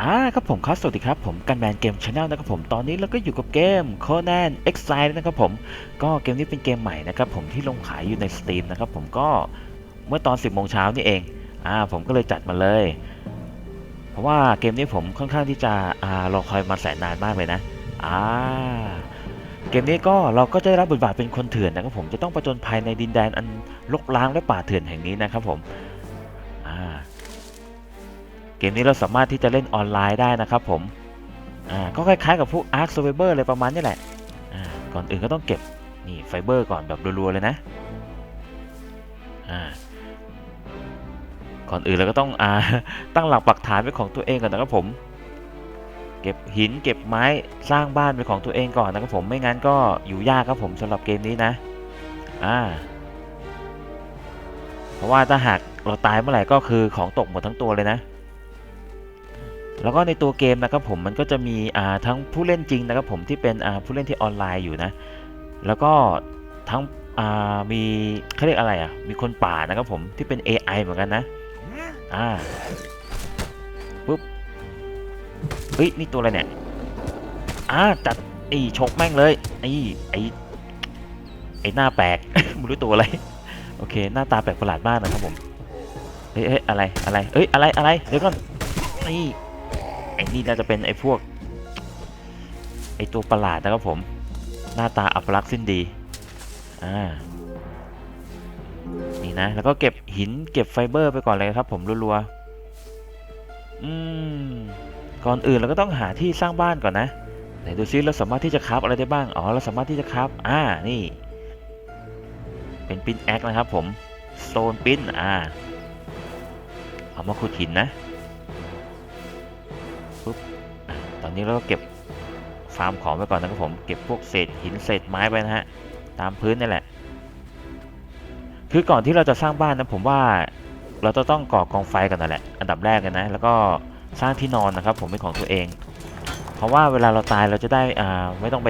อ่าครับผมครับสวัสดีครับผมกันแมนเกมชาแนลนะครับผมตอนนี้เราก็อยู่กับเกม Conan Exile นะครับผมก็เกมนี้เป็นเกมใหม่นะครับผมที่ลงขายอยู่ใน Steam นะครับผมก็เมื่อตอน 10โมงเช้านี่เองอ่าผมก็เลยจัดมาเลย เพราะว่าเกมนี้ผมค่อนข้างที่จะอ่ารอคอยมาแสนนานมากเลยนะอ่าเกมนี้ก็เราก็จะได้รับบทบาทเป็นคนเถื่อนนะครับผมจะต้องประจนภัยในดินแดนอันรกร้างและป่าเถื่อนแห่งนี้นะครับผมอ่า เกมนี้เราสามารถที่จะเล่นออนไลน์ได้นะครับผมอ่าก็คล้ายๆกับพวก Ark Survivor เลยประมาณนี้แหละอ่าก่อนอื่นก็ต้องเก็บนี่ไฟเบอร์ก่อนแบบรัวๆเลยนะอ่าก่อนอื่นเราก็ต้องอ่าตั้งหลักปักฐานเป็นของตัวเองก่อนนะครับผม เก็บหินเก็บไม้สร้างบ้านเป็นของตัวเองก่อนนะครับผมไม่งั้นก็อยู่ยากครับผมสำหรับเกมนี้นะอ่าเพราะว่าถ้าหากเราตายเมื่อไหร่ก็คือของตกหมดทั้งตัวเลยนะ แล้วก็ในตัวเกมนะครับผมมันก็จะมีทั้งผู้เล่นจริงนะครับผมที่เป็นผู้เล่นที่ออนไลน์อยู่นะ แล้วก็ทั้งมีเขาเรียกอะไรอะ มีคนป่านะครับผมที่เป็น AI เหมือนกันนะ อ่าปุ๊บเฮ้ยนี่ตัวอะไรเนี่ยอ่าจัดไอ้ชกแม่งเลยไอ้ไอ้ไอ้หน้าแปลกไม่รู้ตัวอะไรโอเค หน้าตาแปลกประหลาดมากนะครับผมเฮ้ยเฮ้ยอะไรอะไรเอ้ยอะไรอะไรเดี๋ยวก่อนนี่ ไอ้นี่น่าจะเป็นไอ้พวก ไอ้ตัวประหลาดนะครับผม หน้าตาอัปลักษณ์สิ้นดี อ่า นี่นะ แล้วก็เก็บหินเก็บไฟเบอร์ไปก่อนเลยครับผมรัวๆ อืม ก่อนอื่นเราก็ต้องหาที่สร้างบ้านก่อนนะ ไหนดูซิเราสามารถที่จะคราฟอะไรได้บ้าง อ๋อ เราสามารถที่จะคราฟ อ่า นี่ เป็นปิ้นแอคนะครับผมโซนปิ้น อ่า เอามาขุดหินนะ นี้เราก็เก็บฟาร์มของไปก่อนนะครับผมเก็บพวกเศษหินเศษไม้ไปนะฮะตามพื้นนี่แหละ คือก่อนที่เราจะสร้างบ้านนะผมว่าเราจะต้องก่อกองไฟกันนั่นแหละ อันดับแรกกันนะ แล้วก็สร้างที่นอนนะครับ ผมเป็นของตัวเอง เพราะว่าเวลาเราตายเราจะได้อ่าไม่ต้องไป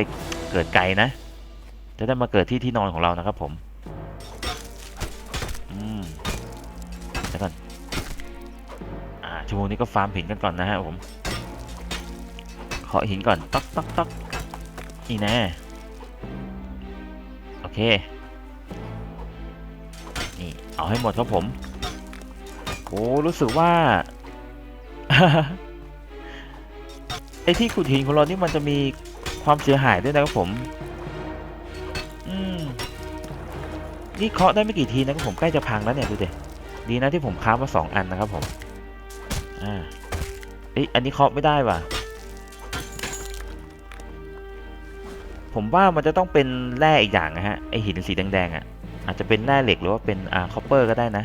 เกิดไกลนะ จะได้มาเกิดที่ที่นอนของเรานะครับ ผมอืมเดี๋ยวก่อนอ่าชั่วโมงนี้ก็ฟาร์มหินกันก่อนนะฮะผม ขอหินก่อนต๊อกต๊อกต๊อกนี่แน่โอเค นี่ เอาให้หมดครับผม โอ้รู้สึกว่าไอ้ที่ขุดหินของเรานี่มันจะมีความเสียหายด้วยนะครับผม อืม นี่เคาะได้ไม่กี่ทีนะครับผมใกล้จะพังแล้วเนี่ยดูดิดีนะที่ผมค้ามาสองอันนะครับผม อ่าเอ้ยอันนี้เคาะไม่ได้ว่ะ ผมว่ามันจะต้องเป็นแร่อีกอย่างนะฮะไอหินสีแดงๆอะอาจจะเป็นแร่เหล็กหรือว่าเป็นอ่าคอปเปอร์ก็ได้นะ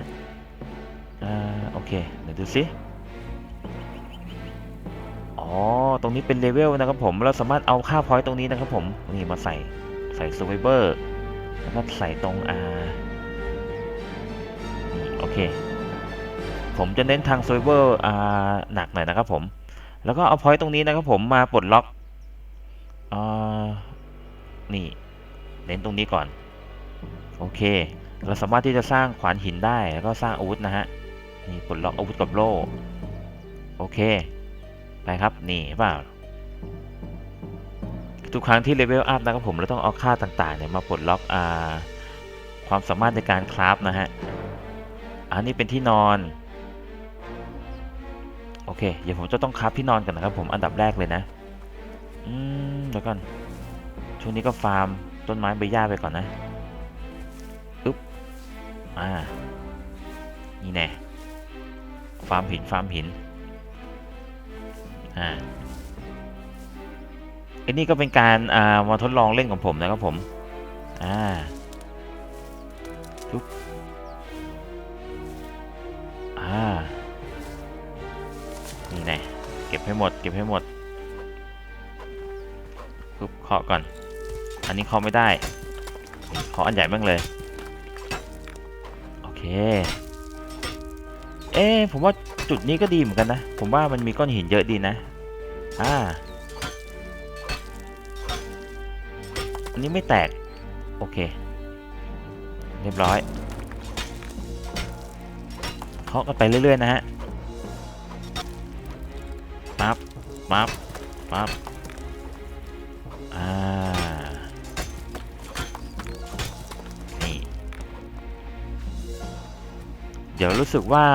อ่าโอเคเดี๋ยวดูสิอ๋อตรงนี้เป็นเลเวลนะครับผมเราสามารถเอาค่าพอยต์ตรงนี้นะครับผมนี่มาใส่ใส่ซูเปอร์แล้วก็ใส่ตรงอ่านี่โอเคผมจะเน้นทางซูเปอร์อ่าหนักหน่อยนะครับผมแล้วก็เอาพอยต์ตรงนี้นะครับผมมาปลดล็อกอ่า นี่เน้นตรงนี้ก่อน โอเค เราสามารถที่จะสร้างขวานหินได้แล้วก็สร้างอาวุธนะฮะนี่ปลดล็อกอาวุธกับโล่โอเค ไปครับ นี่เปล่าทุกครั้งที่เลเวลอัพนะครับผมเราต้องเอาค่าต่างๆเนี่ยมาปลดล็อกอ่าความสามารถในการคราฟนะฮะ อันนี้เป็นที่นอน โอเค เดี๋ยวผมจะต้องคราฟที่นอนกันนะครับผมอันดับแรกเลยนะ อืมเดี๋ยวก่อน ช่วงนี้ก็ฟาร์มต้นไม้ใบหญ้าไปก่อนนะอึ๊บอ่านี่แน่ฟาร์มหินฟาร์มหินอ่าอ้นี่ก็เป็นการอ่ามาทดลองเล่นของผมนะครับผมอ่าจุ๊บอ่านี่แน่เก็บให้หมดเก็บให้หมดปุ๊บเคาะก่อน อันนี้เคาไม่ได้เคาอันใหญ่บ้างเลย โอเค เอ๊ผมว่าจุดนี้ก็ดีเหมือนกันนะ ผมว่ามันมีก้อนหินเยอะดีนะ อ่า อันนี้ไม่แตก โอเค เรียบร้อย เคาะกันไปเรื่อย ๆ นะฮะปั๊บปั๊บปั๊บอ่า ดี๋ยวรู้สึกว่า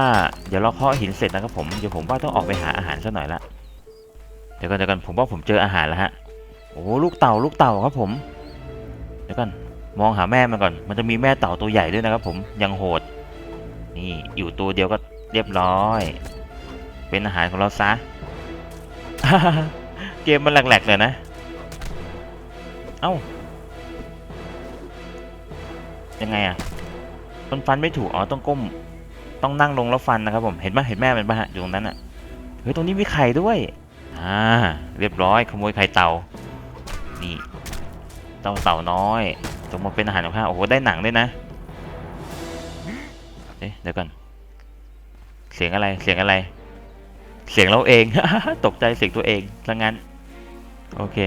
เดี๋ยวเราเคาะหินเสร็จนะครับผมเดี๋ยวผมว่าต้องออกไปหาอาหารซะหน่อยละเดี๋ยวกันเดี๋ยวกันผมว่าผมเจออาหารแล้วฮะโอ้ลูกเต่าลูกเต่าครับผม เดี๋ยวกันมองหาแม่มันก่อน มันจะมีแม่เต่าตัวใหญ่ด้วยนะครับผมยังโหด นี่อยู่ตัวเดียวก็เรียบร้อย เป็นอาหารของเราซะเกมมันแหลกๆเลยนะ เอ้ายังไงอะมันฟันไม่ถูกอ๋อต้องก้ม ต้องนั่งลงแล้วฟันนะครับผมเห็นไหมเห็นแม่มันปะฮะอยู่ตรงนั้นอะเฮ้ยตรงนี้มีไข่ด้วยอ่าเรียบร้อยขโมยไข่เต่านี่เต่าเต่าน้อยจงมาเป็นอาหารของข้าโอ้โหได้หนังด้วยนะเอ๊ะเดี๋ยวก่อนเสียงอะไรเสียงอะไร เสียงเราเองตกใจเสียงตัวเองซะงั้นโอเค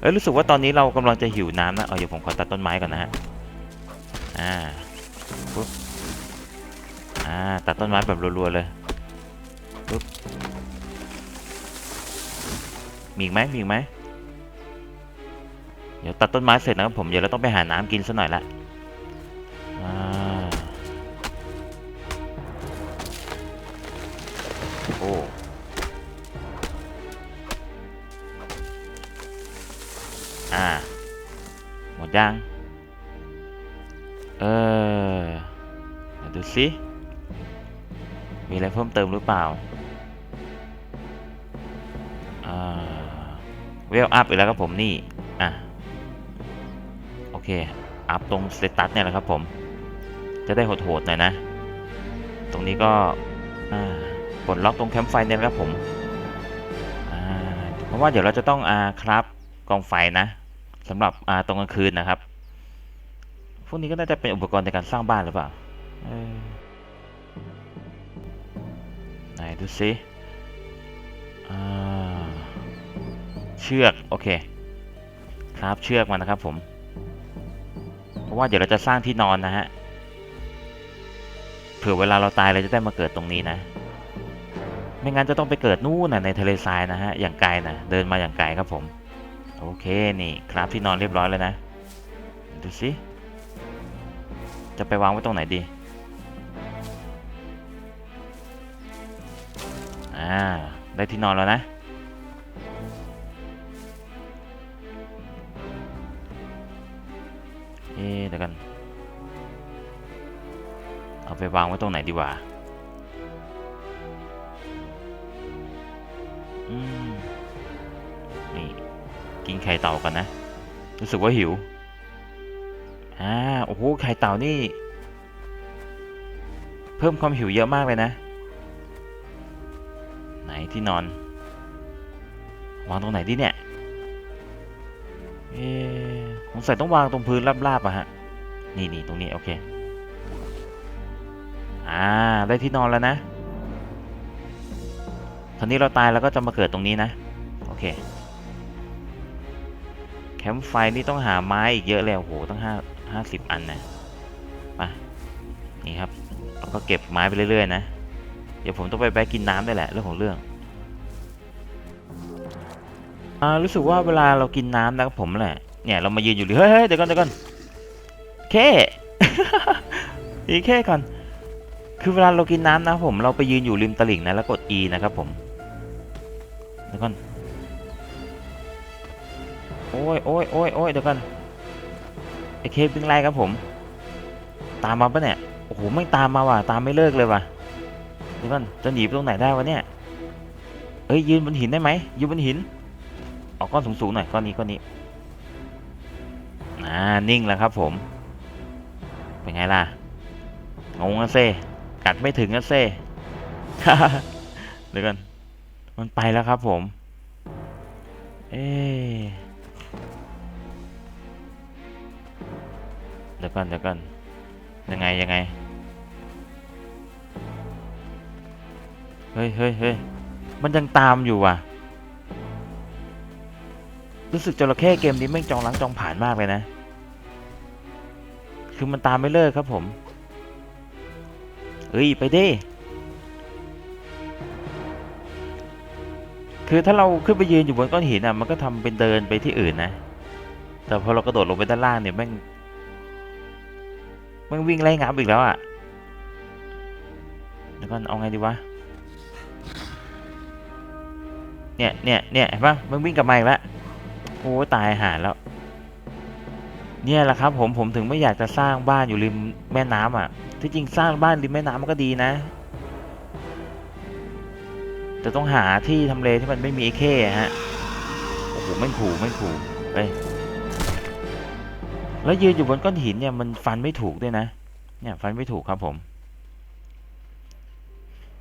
เอ้ยรู้สึกว่าตอนนี้เรากำลังจะหิวน้ำนะเอาเดี๋ยวผมขอตัดต้นไม้ก่อนนะฮะอ่าปุ๊บอ่า ตัดต้นไม้แบบรัวๆเลยปุ๊บมีอีกไหมมีอีกไหมเดี๋ยวตัดต้นไม้เสร็จนะครับผมเดี๋ยวเราต้องไปหาน้ำกินสักหน่อยละอ่าโอ้อ่าหมดยังเออดูสิ มีอะไรเพิ่มเติมหรือเปล่าเวลอัพอีกแล้วครับผมนี่ อะ โอเค อัพตรงสเตตัสเนี่ยแหละครับผม จะได้โหดๆหน่อยนะ ตรงนี้ก็ปลดล็อกตรงแคมป์ไฟเนี่ยครับผม เพราะว่าเดี๋ยวเราจะต้องอาครับกองไฟนะสำหรับอาตรงกลางคืนนะครับ พวกนี้ก็น่าจะเป็นอุปกรณ์ในการสร้างบ้านหรือเปล่า ดูสิเชือกโอเคครับเชือกมานะครับผม เพราะว่าเดี๋ยวเราจะสร้างที่นอนนะฮะเผื่อเวลาเราตายเราจะได้มาเกิดตรงนี้นะ ไม่งั้นจะต้องไปเกิดนู่นน่ะในทะเลทรายนะฮะอย่างไกลนะเดินมาอย่างไกลครับผม โอเคนี่ครับที่นอนเรียบร้อยแล้วนะดูสิจะไปวางไว้ตรงไหนดี อ่า ได้ที่นอนแล้วนะ เอ๊เดี๋ยวกัน เอาไปวางไว้ตรงไหนดีวะอืม นี่ กินไข่เต่ากันนะ รู้สึกว่าหิว อ่า โอ้โห ไข่เต่านี่ เพิ่มความหิวเยอะมากเลยนะ ที่นอน วางตรงไหนดีเนี่ยเอสงสัยต้องวางตรงพื้นราบๆอะฮะ นี่นี่ตรงนี้โอเค อ่า ได้ที่นอนแล้วนะ คราวนี้เราตายแล้วก็จะมาเกิดตรงนี้นะ โอเค แคมป์ไฟนี่ต้องหาไม้อีกเยอะเลยโอ้โหตั้งห้าห้าสิบอันนะมานี่ครับเราก็เก็บไม้ไปเรื่อยๆนะ เดี๋ยวผมต้องไปแบกกินน้ำได้แหละเรื่องของเรื่อง อ่ารู้สึกว่าเวลาเรากินน้ำนะครับผมแหละเนี่ยเรามายืนอยู่เฮ้ยเฮ้ยเดี๋ยวก่อนเดี๋ยวก่อนแค่อีแค่ก่อนคือเวลาเรากินน้ำนะผมเราไปยืนอยู่ริมตลิ่งนะแล้วกด E นะครับผมเดี๋ยวก่อนโอ้ยโอ้ยโอ้ยโอ้ยเดี๋ยวกันไอเควิ่งไล่ครับผม ตามมาปะเนี่ยโอ้โหไม่ตามมาว่ะตามไม่เลิกเลยว่ะเดี๋ยวก่อนจะหนีไปตรงไหนได้วะเนี่ยเอ้ยยืนบนหินได้ไหมยืนบนหิน เออกก้อนสูงๆหน่อยก้อนนี้ก้อนนี้อ่านิ่งแล้วครับผม เป็นไงล่ะงงอะเซ่กัดไม่ถึงอะเซ่เดี๋ยวกันมันไปแล้วครับผม เอ๊เดี๋ยวก่อนเดี๋ยวก่อนยังไงยังไง เฮ้ยเฮ้ยเฮ้ยมันยังตามอยู่ว่ะ รู้สึกจระเข้เกมนี้แม่งจองล้างจองผ่านมากเลยนะ คือมันตามไม่เลิกครับผม เฮ้ย ไปดิ คือถ้าเราขึ้นไปยืนอยู่บนก้อนหินอะ มันก็ทำเป็นเดินไปที่อื่นนะ แต่พอเรากระโดดลงไปด้านล่างเนี่ยแม่งแม่งวิ่งไล่งับอีกแล้วอะเดี๋ยวก่อนเอาไงดีวะเนี่ย เนี่ย เนี่ยเห็นปะมันวิ่งกลับมาอีกแล้ว อ้ตายหาแล้ว เนี่ยแหละครับ ผมผมถึงไม่อยากจะสร้างบ้านอยู่ริมแม่น้ำอะ ที่จริงสร้างบ้านริมแม่น้ำมันก็ดีนะ แต่ต้องหาที่ทำเลที่มันไม่มีไอ้เข้ฮะโอ้โหไม่ขู่ไม่ขู่เฮ้ยแล้วยืนอยู่บนก้อนหินเนี่ยมันฟันไม่ถูกด้วยนะ เนี่ยฟันไม่ถูกครับผม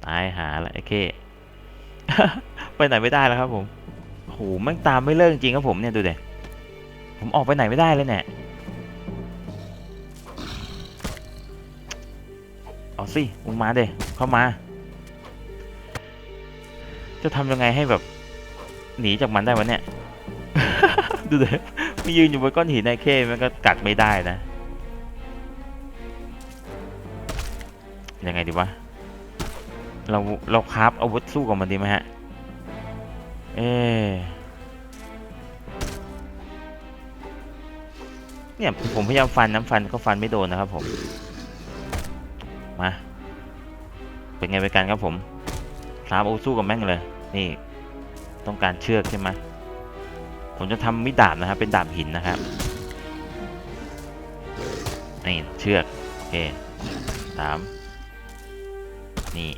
ตายหาละไอ้เข้ไปไหนไม่ได้แล้วครับผม โอ้โหม่งตามไม่เลิกจริงครับผมเนี่ยดูเด็ผมออกไปไหนไม่ได้เลยเนี่ยเอาสิมึงมาเด็เข้ามา จะทำยังไงให้แบบ หนีจากมันได้วะเนี่ย ดูเด็มายืนอยู่บนก้อนหินไอเข้มันก็กัดไม่ได้นะ ยังไงดีวะ เราเราคราฟอาวุธสู้กับมันดีไหมฮะ เอเนี่ยผมพยายามฟันน้ำฟันก็ฟันไม่โดนนะครับผม มา เป็นไงไปกันครับผมคราฟอสู้กับแม่งเลย นี่ ต้องการเชือกใช่ไหมผมจะทำมิดดาบนะครับ เป็นดาบหินนะครับ นี่เชือก โอเคสามนี่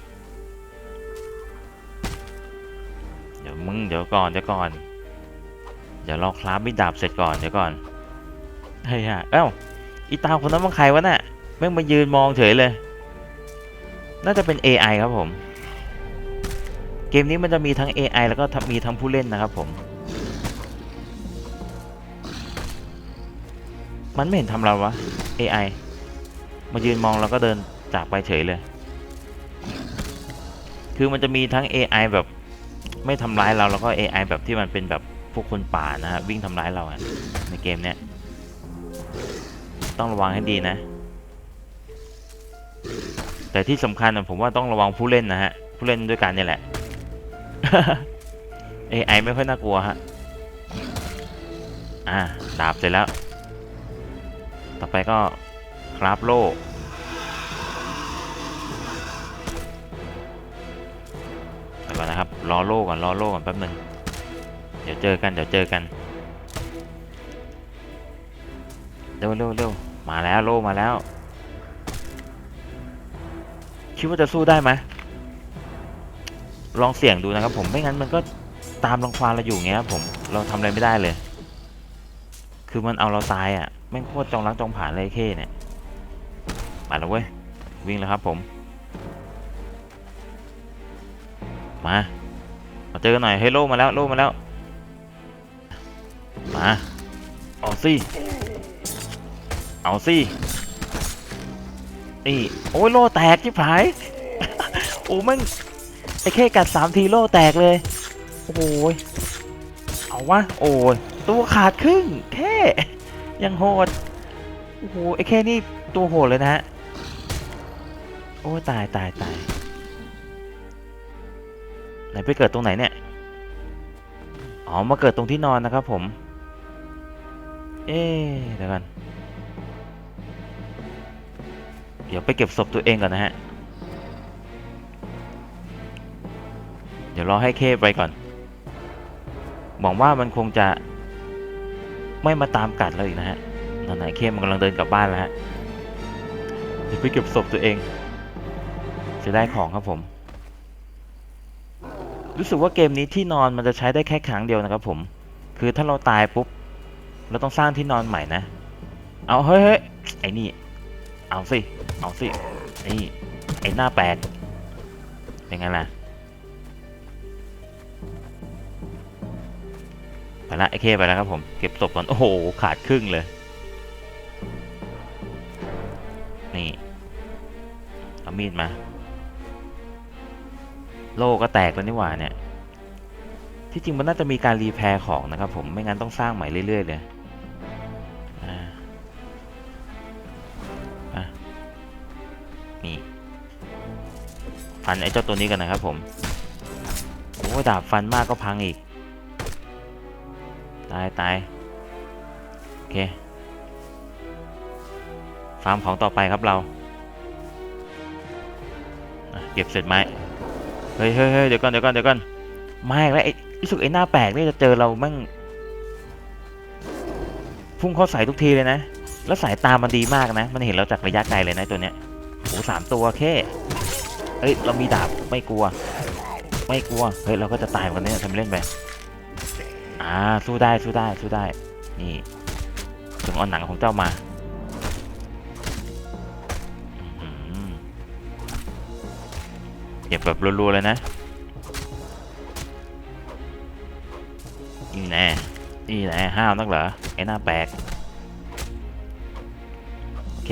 มึงเดี๋ยวก่อนเดี๋ยวก่อนเดี๋ยวเราคราฟมิดดาบเสร็จก่อนเดี๋ยวก่อนเฮ้ยฮะเอ้าอีตาคนนั้นมันใครวะน่ะแม่งมายืนมองเฉยเลย น่าจะเป็น AI ครับผม เกมนี้มันจะมีทั้ง AI แล้วก็มีทั้งผู้เล่นนะครับผม มันไม่เห็นทำเราวะ AI มายืนมองแล้วก็เดินจากไปเฉยเลย คือมันจะมีทั้ง AI แบบ ไม่ทำร้ายเราแล้วก็ AI แบบที่มันเป็นแบบพวกคนป่านะฮะวิ่งทำร้ายเราอะในเกมเนี้ยต้องระวังให้ดีนะ แต่ที่สำคัญนะผมว่าต้องระวังผู้เล่นนะฮะผู้เล่นด้วยกันเนี่ยแหละ AI ไม่ค่อยน่ากลัวฮะอ่าดาบเสร็จแล้ว ต่อไปก็คราฟโล่เดี๋ยวก่อนนะครับ รอโล่ก่อนรอโล่ก่อนแป๊บหนึ่งเดี๋ยวเจอกันเดี๋ยวเจอกันเร็วเร็วเร็วมาแล้วโล่มาแล้ว คิดว่าจะสู้ได้ไหมลองเสี่ยงดูนะครับผมไม่งั้นมันก็ตามรังควานเราอยู่เงี้ยครับผมเราทำอะไรไม่ได้เลย คือมันเอาเราตายอะแม่งโคตรจองรักจองผ่านเลยเข้เนี่ยมาแล้วเว้ยวิ่งแล้วครับผม มา เจอกันหน่อยเฮ้โล่มาแล้วโล่มาแล้ว มาเอาสิเอาสินี่โอ้ยโล่แตกชิบหายโอ้ม่งไอ้แค่กัดสามทีโล่แตกเลย โอ้ยเอาวะโอ้ยตัวขาดครึ่งแค่ยังโหดโอ้โหไอ้แค่นี่ตัวโหดเลยนะฮะโอ้ยตายตายตาย ไหนไปเกิดตรงไหนเนี่ย อ๋อ มาเกิดตรงที่นอนนะครับผม เอ๊เดี๋ยวกัน เดี๋ยวไปเก็บศพตัวเองก่อนนะฮะ เดี๋ยวรอให้เคไปก่อน หวังว่ามันคงจะไม่มาตามกัดเราอีกนะฮะนั่นไหนเคมันกำลังเดินกลับบ้านแล้วฮะ เดี๋ยวไปเก็บศพตัวเองจะได้ของครับผม รู้สึกว่าเกมนี้ที่นอนมันจะใช้ได้แค่ครั้งเดียวนะครับผม คือถ้าเราตายปุ๊บ เราต้องสร้างที่นอนใหม่นะ เอาเฮ้ยไอ้นี่ เอาสิ เอาสิ นี่ ไอ้หน้าแปลกเป็นไงล่ะ ไปละไอเคไปแล้วครับผม เก็บศพก่อน โอ้โห ขาดครึ่งเลย นี่ เอามีดมา โล่ก็แตกแล้วนี่หว่าเนี่ย ที่จริงมันน่าจะมีการรีแพร์ของนะครับผม ไม่งั้นต้องสร้างใหม่เรื่อย ๆ เลยนี่ฟันไอ้เจ้าตัวนี้กันนะครับผม โอ้ดาบฟันมากก็พังอีก ตายตายโอเค ฟาร์มของต่อไปครับเรา เก็บเสร็จไหม เฮ้ยเฮ้ยเฮ้ยเดี๋ยวก่อนเดี๋ยวก่อนเดี๋ยวก่อนไม่แล้วไอ้รู้สึกไอ้หน้าแปลกนี่จะเจอเรามั่งพุ่งเข้าใส่ทุกทีเลยนะ แล้วสายตามันดีมากนะ มันเห็นเราจากระยะไกลเลยนะตัวเนี้ยโอ้สามตัวแค่เอ้ย เรามีดาบไม่กลัว ไม่กลัว เฮ้ย เราก็จะตายเหมือนกันเนี่ยทำเล่นไป อ่า สู้ได้ สู้ได้ สู้ได้ นี่ถึงเอาหนังของเจ้ามา เก็บแบบรัวๆเลยนะนี่แน่นี่แน่ห้าวนักเหรอไอ้หน้าแปลกโอเค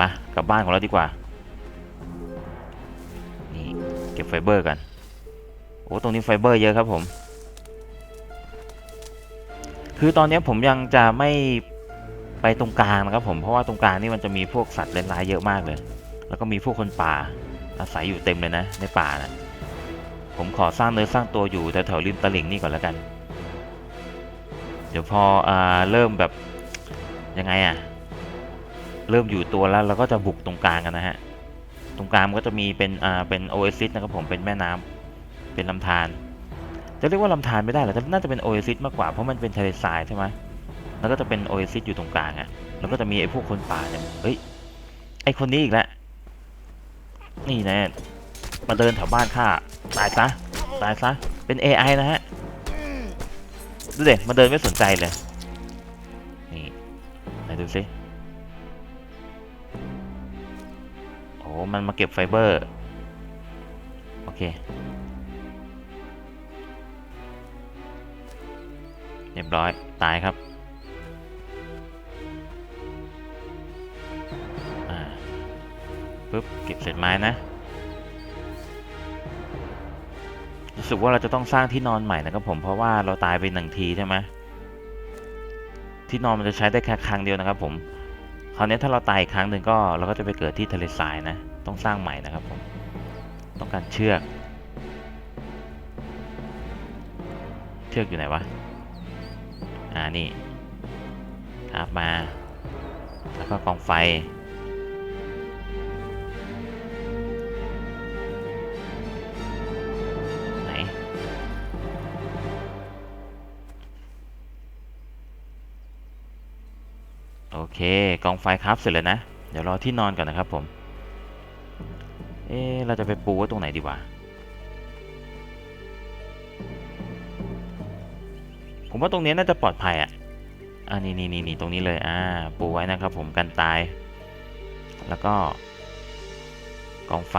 ปะกลับบ้านของเราดีกว่า นี่เก็บไฟเบอร์กันโอ้ตรงนี้ไฟเบอร์เยอะครับผม คือตอนนี้ผมยังจะไม่ไปตรงกลางนะครับผมเพราะว่าตรงกลางนี่มันจะมีพวกสัตว์เล่นร้ายเยอะมากเลย แล้วก็มีพวกคนป่า อาศัยอยู่เต็มเลยนะ ในป่านะผมขอสร้างเนื้อสร้างตัวอยู่แถวๆริมตลิ่งนี่ก่อนแล้วกัน เดี๋ยวพออเริ่มแบบยังไงอะเริ่มอยู่ตัวแล้วเราก็จะบุกตรงกลางกันนะฮะ ตรงกลางก็จะมีเป็นอ่าเป็นโอเอซิสนะครับผมเป็นแม่น้ำเป็นลำธารจะเรียกว่าลำธารไม่ได้หรอกน่าจะเป็นโอเอซิสมากกว่า เพราะมันเป็นทะเลทรายใช่ไหมแล้วก็จะเป็นโอเอซิสอยู่ตรงกลางอะ แล้วก็จะมีไอ้พวกคนป่าเนี่ย เฮ้ย ไอ้คนนี้อีกแล้ว นี่นะมาเดินแถวบ้านข้าตายซะตายซะเป็น AI นะฮะดูเด็มาเดินไม่สนใจเลยนี่ไหนดูสิโอ้มันมาเก็บไฟเบอร์ โอเคเรียบร้อยตายครับ ปุ๊บเก็บเศษไม้นะรู้สึกว่าเราจะต้องสร้างที่นอนใหม่นะครับผมเพราะว่าเราตายไปหนึ่งทีใช่ไหมที่นอนมันจะใช้ได้แค่ครั้งเดียวนะครับ ผมคราวนี้ถ้าเราตายอีกครั้งหนึ่งก็เราก็จะไปเกิดที่ทะเลทรายนะ ต้องสร้างใหม่นะครับผมต้องการเชือกเชือกอยู่ไหนวะอ่านี่ครับมาแล้วก็กองไฟ เคกองไฟครับเสร็จแล้วนะ เดี๋ยวรอที่นอนก่อนนะครับผม เอ๊เราจะไปปูไว้ตรงไหนดีวะ ผมว่าตรงนี้น่าจะปลอดภัยอะอ่านี่นี่นี่นี่ตรงนี้เลย อ่า ปูไว้นะครับผมกันตาย แล้วก็กองไฟ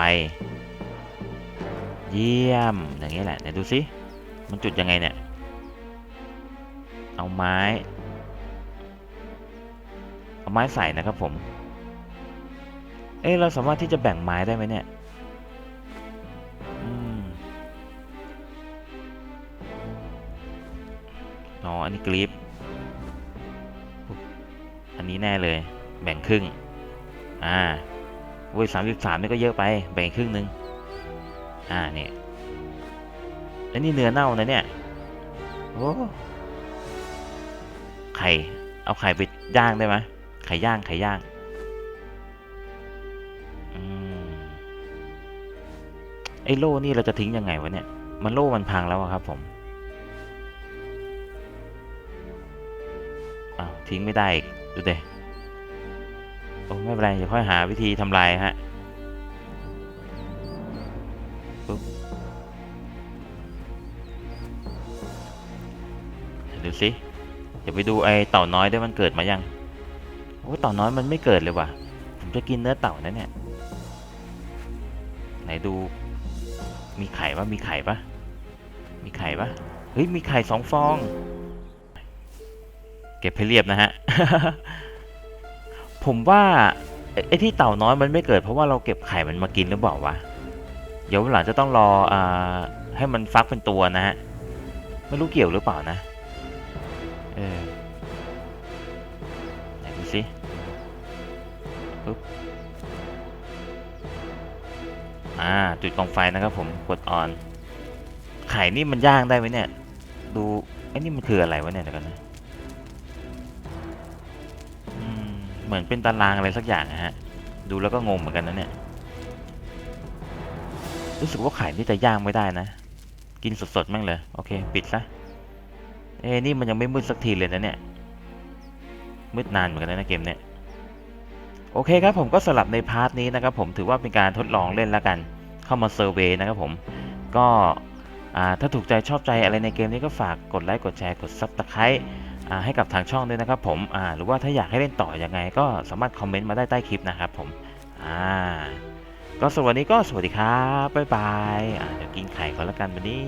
เยี่ยม อย่างนี้แหละไหนดูสิ มันจุดยังไงเนี่ย เอาไม้ ไม้ใส่นะครับผม เอ๊ะเราสามารถที่จะแบ่งไม้ได้ไหมเนี่ยอ๋อ อันนี้กรีฟอันนี้แน่เลย แบ่งครึ่ง อ่าโอ้ยสามสิบสามนี่ก็เยอะไป แบ่งครึ่งหนึ่งอ่าเนี่ยอันนี้เนื้อเน่านะเนี่ย โอ้ ไข่ เอาไข่ไปย่างได้ไหม ข่ย่างไข่ย่างอืมไอ้โล่นี่เราจะทิ้งยังไงวะเนี่ย มันโล่มันพังแล้วครับผมอ้าวทิ้งไม่ได้อีกดูเดโอ้ไม่เป็นไรเดี๋ยวค่อยหาวิธีทำลายฮะปุ๊บเดี๋ยวดูสิเดี๋ยวไปดูไอ้เต่าน้อยด้วยมันเกิดมายัง โอ้เต่าน้อยมันไม่เกิดเลยว่ะ ผมจะกินเนื้อเต่านะเนี่ย ไหนดู มีไข่ปะมีไข่ปะมีไข่ปะเฮ้ย มีไข่สองฟอง เก็บให้เรียบนะฮะ ผมว่าไอ้ที่เต่าน้อยมันไม่เกิดเพราะว่าเราเก็บไข่มันมากินหรือเปล่าวะ เดี๋ยววันหลังจะต้องรออ่าให้มันฟักเป็นตัวนะฮะ ไม่รู้เกี่ยวหรือเปล่านะ เออ ปึ๊บอ่าจุดกองไฟนะครับผมกดออน ไข่นี่มันย่างได้ไหมเนี่ย ดูไอ้นี่มันคืออะไรวะเนี่ยเดี๋ยวกันนะเหมือนเป็นตารางอะไรสักอย่างนะฮะ ดูแล้วก็งงเหมือนกันนะเนี่ย รู้สึกว่าไข่นี่จะย่างไม่ได้นะ กินสดๆแม่งเลย โอเค ปิดซะ เอ้นี่มันยังไม่มืดสักทีเลยนะเนี่ย มืดนานเหมือนกันนะเกมเนี่ย โอเคครับผมก็สลับในพาร์ทนี้นะครับผมถือว่าเป็นการทดลองเล่นแล้วกัน เข้ามาเซอร์เวยนะครับผมก็ถ้าถูกใจชอบใจอะไรในเกมนี้ก็ฝากกดไลค์กดแชร์กดซับสไครต์ให้กับทางช่องด้วยนะครับผมหรือว่าถ้าอยากให้เล่นต่ออยังไง ก็สามารถคอมเมนต์มาได้ใต้คลิปนะครับผมก็สวันนี้ก็สวัสดีครับบ๊ายบายเดี๋ยวกินไข่ก่อนแล้วกันวันนี้